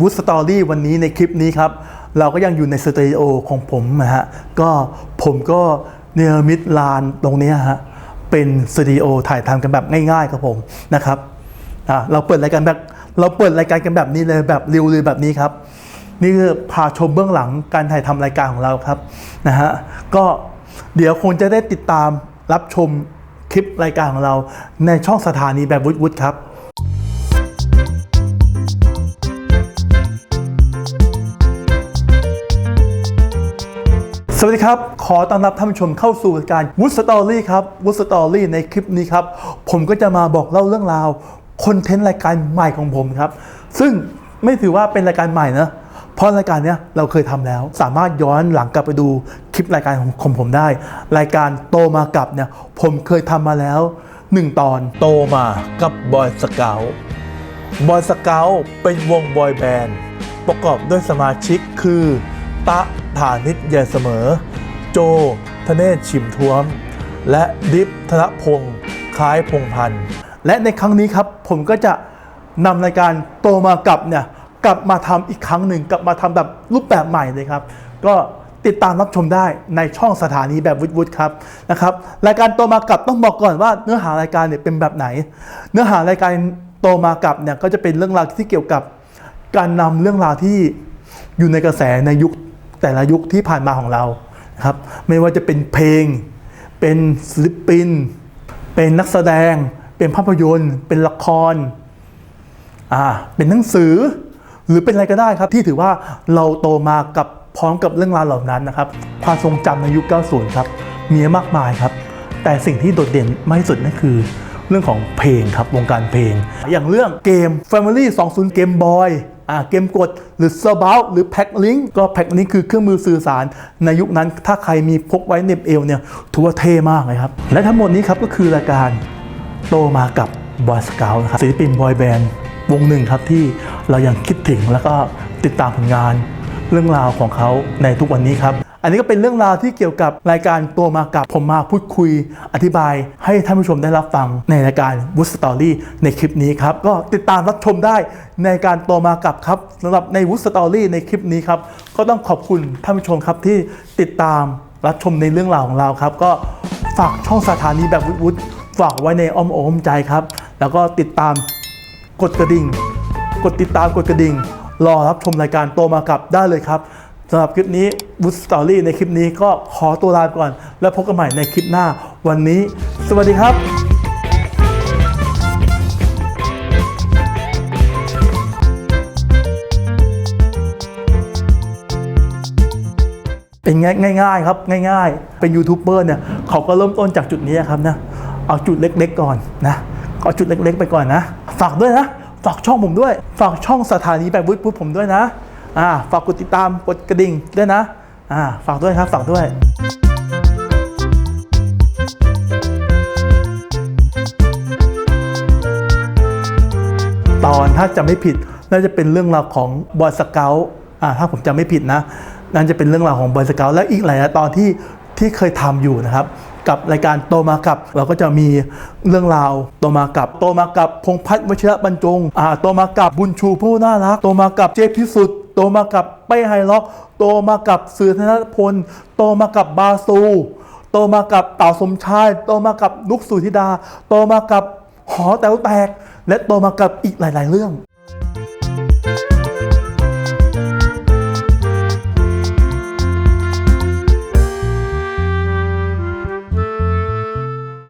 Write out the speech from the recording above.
วูดสตอรี่วันนี้ในคลิปนี้ครับ เราก็ยังอยู่ในสตูดิโอของผมนะฮะ ก็ผมก็เนรมิตลานตรงนี้ฮะ เป็นสตูดิโอถ่ายทำกันแบบง่ายๆครับผมนะครับอ่าเราเปิดรายการแบบเราเปิดรายการกันแบบนี้เลยแบบริวเลยแบบนี้ครับ นี่คือพาชมเบื้องหลังการถ่ายทำรายการของเราครับนะฮะก็เดี๋ยวคงจะได้ติดตามรับชมคลิปรายการของเราในช่องสถานีแบบวุฒๆครับ วัสดีครับ ขอต้อนรับท่านผู้ชมเข้าสู่รายการวูดสตอรี่ครับวูดสตอรี่ในคลิปนี้ครับ ผมก็จะมาบอกเล่าเรื่องราวคอนเทนต์รายการใหม่ของผมครับ ซึ่งไม่ถือว่าเป็นรายการใหม่นะเพราะรายการนี้เราเคยทำแล้ว สามารถย้อนหลังกลับไปดูคลิปรายการของของผมได้ รายการโตมากับเนี่ยผมเคยทำมาแล้วหนึ่งตอนโตมากับบอยสเกลบอยสเกลเป็นวงบอยแบนด์ประกอบด้วยสมาชิกคือ ตะฐานิตเยเสมอ โจธเนศชิมท้วม และดิฟธนพงศ์คล้ายพงษ์พันธ์และในครั้งนี้ครับผมก็จะนำรายการโตมากับเนี่ยกลับมาทำอีกครั้งหนึ่งกลับมาทำแบบรูปแบบใหม่เลยครับ ก็ติดตามรับชมได้ในช่องสถานีแบบวุฒิครับนะครับรายการโตมากับต้องบอกก่อนว่าเนื้อหารายการเนี่ยเป็นแบบไหน เนื้อหารายการโตมากับเนี่ยก็จะเป็นเรื่องราวที่เกี่ยวกับ การนำเรื่องราวที่อยู่ในกระแสในยุค แต่ละยุคที่ผ่านมาของเราครับไม่ว่าจะเป็นเพลง เป็นศิลปิน เป็นนักแสดง เป็นภาพยนตร์ เป็นละครอ่าเป็นหนังสือ หรือเป็นอะไรก็ได้ครับ ที่ถือว่าเราโตมากับพร้อมกับเรื่องราวเหล่านั้นนะครับความทรงจำในยุค 90 ครับมีมากมายครับ แต่สิ่งที่โดดเด่นมากที่สุดนั่นคือเรื่องของเพลงครับวงการเพลง อย่างเรื่องเกม Family 20เกมบอยอ่า เกมกดหรือ s u b o u t หรือแพ็กลิงก็แพ็กลิงก็คือเครื่องมือสื่อสาร ในยุคนั้นถ้าใครมีพกไว้เน็บเอวเนี่ยถือว่าเท่มากเลยครับ และทั้งหมดนี้ครับก็คือรายการโตมากับบอยสเกลนะครับศิลปินบอยแบนด์วงหนึ่งครับที่เรายังคิดถึงแล้วก็ติดตามผลงานเรื่องราวของเขาในทุกวันนี้ครับ อันนี้ก็เป็นเรื่องราวที่เกี่ยวกับรายการโตมากับผมมาพูดคุย อธิบายให้ท่านผู้ชมได้รับฟังในรายการวูดสตอรี่ในคลิปนี้ครับ ก็ติดตามรับชมได้ในการโตมากับครับสำหรับในวูดสตอรี่ในคลิปนี้ครับ ก็ต้องขอบคุณท่านผู้ชมครับที่ติดตามรับชมในเรื่องราวของเราครับ ก็ฝากช่องสถานีแบบวุฒิฝากไว้ในอ้อมอกอ้อมใจครับ แล้วก็ติดตามกดกระดิ่ง กดติดตามกดกระดิ่ง รอรับชมรายการโตมากับได้เลยครับ สำหรับคลิปนี้บูสตอรี่ในคลิปนี้ก็ขอตัวลาไปก่อน แล้วพบกันใหม่ในคลิปหน้าวันนี้ สวัสดีครับเป็นง่ายง่ายๆครับง่ายๆ เป็นยูทูบเบอร์เนี่ยเขาก็เริ่มต้นจากจุดนี้ครับนะเอาจุดเล็กๆก่อนนะเอาจุดเล็กๆไปก่อนนะ ฝากด้วยนะ ฝากช่องผมด้วย ฝากช่องสถานีแบบวุฒิผมด้วยนะ อ่าฝากกดติดตามกดกระดิ่งด้วยนะอ่าฝากด้วยครับฝากด้วยตอนถ้าจะไม่ผิดน่าจะเป็นเรื่องราวของบอยสเกลอ่าถ้าผมจำไม่ผิดนะนั่นจะเป็นเรื่องราวของบอยสเกลและอีกหลายตอนที่ที่เคยทำอยู่นะครับ กับรายการโตมากับ เราก็จะมีเรื่องราวโตมากับ โตมากับพงพัฒน์วชิระบรรจงอ่าโตมากับบุญชูผู้น่ารักโตมากับเจพิสุทธิ์ โตมากับเป้ไฮล็อก โตมากับสื่อธนพล โตมากับบาซู โตมากับเต่าสมชาย โตมากับนุกสุธิดา โตมากับหอแต๋วแตก และโตมากับอีกหลาย ๆ เรื่อง